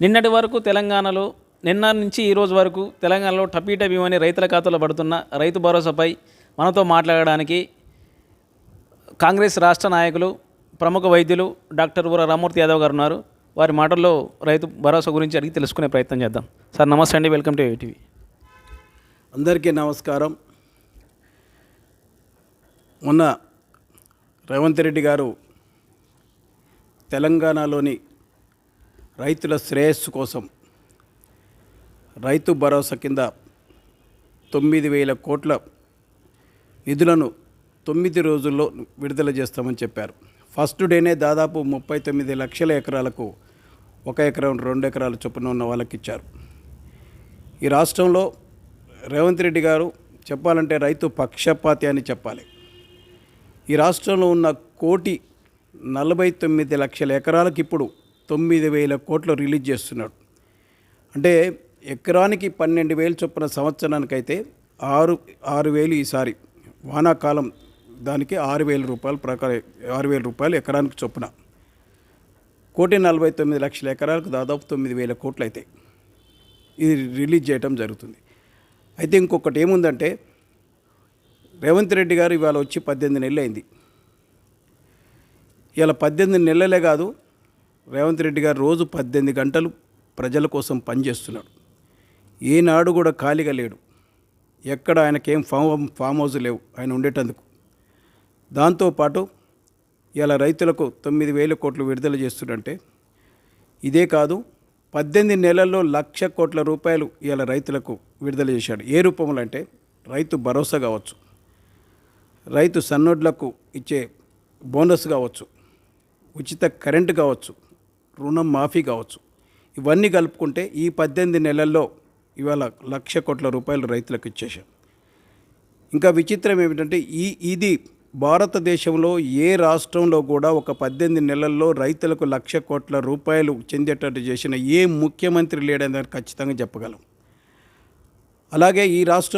నిన్నటి వరకు తెలంగాణలో నిన్న నుంచి ఈ రోజు వరకు తెలంగాణలో టపీట భీమని రైతుల ఖాతాలో పడుతున్న రైతు భరోసాపై మనతో మాట్లాడడానికి కాంగ్రెస్ రాష్ట్ర నాయకులు ప్రముఖ వైద్యులు డాక్టర్ ఊర రామూర్తి యాదవ్ గారు ఉన్నారు. వారి మాటల్లో రైతు భరోసా గురించి అడిగి తెలుసుకునే ప్రయత్నం చేద్దాం. సార్ నమస్తే అండి. వెల్కమ్ టు ఏటీవీ అందరికీ నమస్కారం. మొన్న రేవంత్ రెడ్డి గారు తెలంగాణలోని రైతుల శ్రేయస్సు కోసం రైతు భరోసా కింద తొమ్మిది వేల కోట్ల నిధులను తొమ్మిది రోజుల్లో విడుదల చేస్తామని చెప్పారు. ఫస్ట్ డేనే దాదాపు ముప్పై తొమ్మిది లక్షల ఎకరాలకు ఒక ఎకరం రెండు ఎకరాల చొప్పున ఉన్న వాళ్ళకి ఇచ్చారు ఈ రాష్ట్రంలో రేవంత్ రెడ్డి గారు చెప్పాలంటే రైతు పక్షపాతి అని చెప్పాలి. ఈ రాష్ట్రంలో ఉన్న కోటి నలభై తొమ్మిది లక్షల ఎకరాలకు ఇప్పుడు తొమ్మిది వేల కోట్లు రిలీజ్ చేస్తున్నాడు. అంటే ఎకరానికి పన్నెండు వేలు చొప్పున సంవత్సరానికైతే ఆరు ఆరు వేలు ఈసారి. వానాకాలం దానికి ఆరు వేల రూపాయలు ప్రకారం ఆరు వేల రూపాయలు ఎకరానికి చొప్పున. కోటి నలభై తొమ్మిది లక్షల ఎకరాలకు దాదాపు తొమ్మిది వేల కోట్లు అవుతాయి ఇది రిలీజ్ చేయటం జరుగుతుంది. అయితే ఇంకొకటి ఏముందంటే రేవంత్ రెడ్డి గారు ఇవాళ వచ్చి పద్దెనిమిది నెలలు అయింది ఇలా పద్దెనిమిది నెలలే కాదు రేవంత్ రెడ్డి గారు రోజు పద్దెనిమిది గంటలు ప్రజల కోసం పనిచేస్తున్నాడు. ఏనాడు కూడా ఖాళీగా లేడు. ఎక్కడ ఆయనకేం ఫామ్ ఫామ్ హౌస్ లేవు. ఆయన ఉండేటందుకు. దాంతోపాటు ఇలా రైతులకు తొమ్మిది వేల కోట్లు విడుదల చేస్తుందంటే ఇదే కాదు పద్దెనిమిది నెలల్లో లక్ష కోట్ల రూపాయలు ఇలా రైతులకు విడుదల చేశాడు. ఏ రూపంలో అంటే రైతు భరోసా కావచ్చు రైతు సన్నోడ్లకు ఇచ్చే బోనస్ కావచ్చు ఉచిత కరెంటు కావచ్చు రుణం మాఫీ కావచ్చు. ఇవన్నీ కలుపుకుంటే ఈ పద్దెనిమిది నెలల్లో ఇవాళ లక్ష కోట్ల రూపాయలు రైతులకు ఇచ్చేసాం ఇంకా విచిత్రం ఏమిటంటే ఈ ఇది భారతదేశంలో ఏ రాష్ట్రంలో కూడా ఒక పద్దెనిమిది నెలల్లో రైతులకు లక్ష కోట్ల రూపాయలు చెందేటట్టు చేసిన ఏ ముఖ్యమంత్రి లేడని ఖచ్చితంగా చెప్పగలం. అలాగే ఈ రాష్ట్రం